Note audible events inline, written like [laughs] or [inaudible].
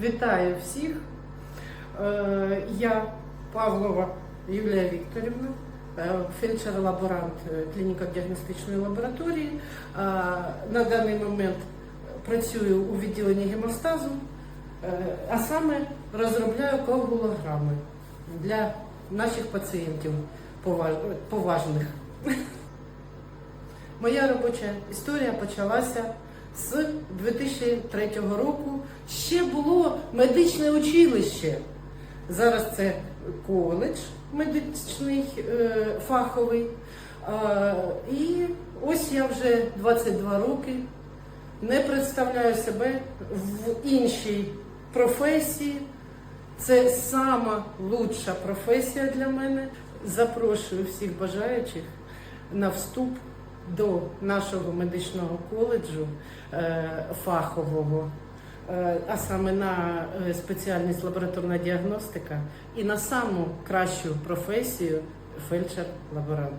Вітаю всіх. Е, Я Павлова Юлія Вікторівна, е, фельдшер-лаборант е, клініко-діагностичної лабораторії. На даний момент працюю у відділенні гемостазу, а саме розробляю коагулограми для наших пацієнтів поважних. [laughs] Моя робоча історія почалася з 2003 року. Ще було медичне училище. Зараз це коледж медичний е, фаховий. І ось я вже 22 роки не представляю себе в іншій професії. Це сама лучша професія для мене. Запрошую всіх бажаючих на вступ до нашого медичного коледжу е, фахового, а саме на е, спеціальність лабораторна діагностика і на саму кращу професію фельдшер-лаборант.